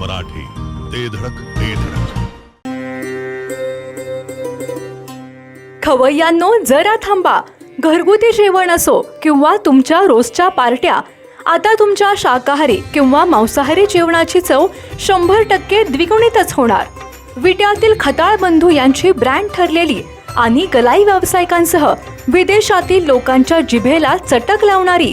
मराठी ते धडक ते धडक. खवय्यांनो जरा थांबा. घरगुती जेवण असो किंवा तुमच्या रोजच्या पार्ट्या आता तुमच्या शाकाहारी किंवा मांसाहारी जेवणाची चव शंभर टक्के द्विगुणितच होणार. विट्यातील खताळ बंधू यांची ब्रँड ठरलेली आणि गलाई व्यावसायिकांसह विदेशातील लोकांच्या जिभेला चटक लावणारी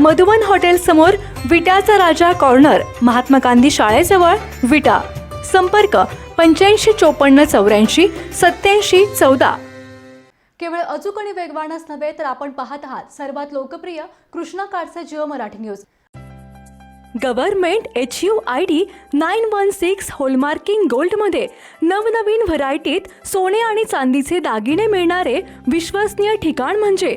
मधुवन हॉटेल समोर विटाचा राजा कॉर्नर महात्मा गांधी शाळेजवळ विटा. संपर्क पंच्याऐंशी चोपन्न चौऱ्याऐंशी सत्याऐंशी चौदा. केवळ अचूक आणि वेगवानच नव्हे तर आपण पाहत आहात सर्वात लोकप्रिय कृष्णा काडचे Jio Marathi news. Government H U I D nine one six hallmarking गोल्डमध्ये नवनवीन व्हरायटीत सोने आणि चांदीचे दागिने मिळणारे विश्वसनीय ठिकाण म्हणजे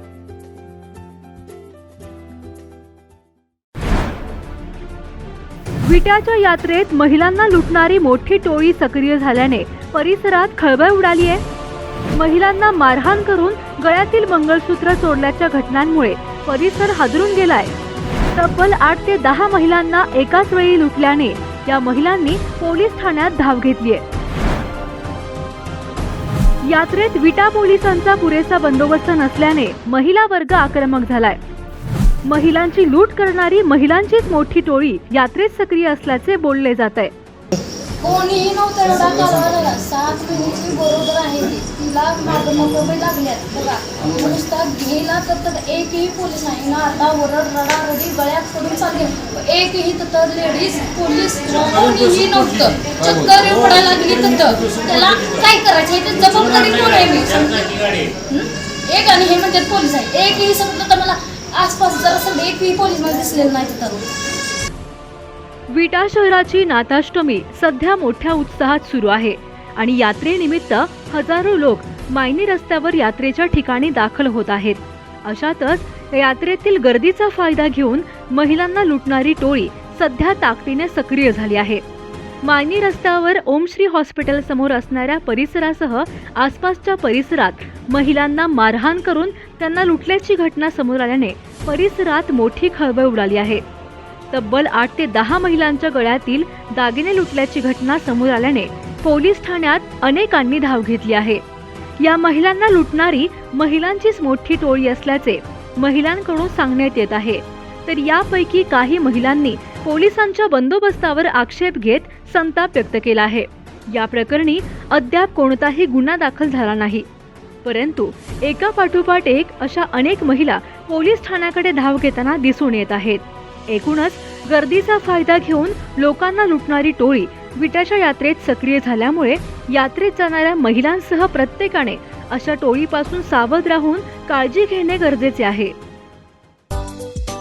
विट्याच्या यात्रेत महिलांना लुटणारी मोठी टोळी सक्रिय झाल्याने परिसरात खळबळ उडाली आहे. महिलांना मारहाण करून गळ्यातील मंगळसूत्र चोरल्याच्या घटनांमुळे परिसर हादरून गेलाय. तब्बल आठ ते दहा महिलांना एकाच वेळी लुटल्याने या महिलांनी पोलीस ठाण्यात धाव घेतलीय. यात्रेत विटा पोलिसांचा पुरेसा बंदोबस्त नसल्याने महिला वर्ग आक्रमक झालाय. महिलांची लूट करणारी महिलांचीच मोठी टोळी यात्रेत सक्रिय असल्याचे बोलले जात आहे. कोणीही नव्हतं एवढा सात बरोबर आहे तिला मागं लागल्यात. बघा नुसता घ्यायला तर तर एकही पोलीस नाही. ना आता ओरड रडारडी गळ्यात पडून चालले. एकही तर लेडीज पोलीस कोणीही नव्हतं. चक्कर लागली तर त्याला काय करायचं? हे जबाबदारी कोण आहे? मी. एक आणि हे म्हणतात पोलीस आहे. एकही समजलं तर मला आसपास जरा एकही पोलीस मला दिसलेलं नाही तिथं. विटा शहराची नाताष्टमी सध्या मोठ्या उत्साहात सुरू आहे आणि यात्रेनिमित्त हजारो लोक मायनी रस्त्यावर यात्रेच्या ठिकाणी दाखल होत आहेत. अशातच यात्रेतील गर्दीचा फायदा घेऊन महिलांना लुटणारी टोळी सध्या ताकदीने सक्रिय झाली आहे. मायनी रस्त्यावर ओमश्री हॉस्पिटल समोर असणाऱ्या परिसरासह आसपासच्या परिसरात महिलांना मारहाण करून त्यांना लुटल्याची घटना समोर आल्याने परिसरात मोठी खळबळ उडाली आहे. तब्बल आठ ते दहा महिलांच्या गळ्यातील दागिने लुटल्याची घटना समोर आल्याने पोलीस ठाण्यात अनेकांनी धाव घेतली आहे. या महिलांना लुटणारी महिलांचीच मोठी टोळी असल्याचे महिलांकडून सांगण्यात येत आहे. तर यापैकी काही महिलांनी पोलिसांच्या बंदोबस्तावर आक्षेप घेत संताप व्यक्त केला आहे. या प्रकरणी अद्याप कोणताही गुन्हा दाखल झाला नाही. परंतु एका पाठोपाठ एक अशा अनेक महिला पोलीस ठाण्याकडे धाव घेताना दिसून येत आहेत. एकूणच गर्दीचा फायदा घेऊन लोकांना लुटणारी टोळी विटाच्या यात्रेत सक्रिय झाल्यामुळे यात्रेत जाणाऱ्या महिलांसह प्रत्येकाने अशा टोळीपासून सावध राहून काळजी घेणे गरजेचे आहे.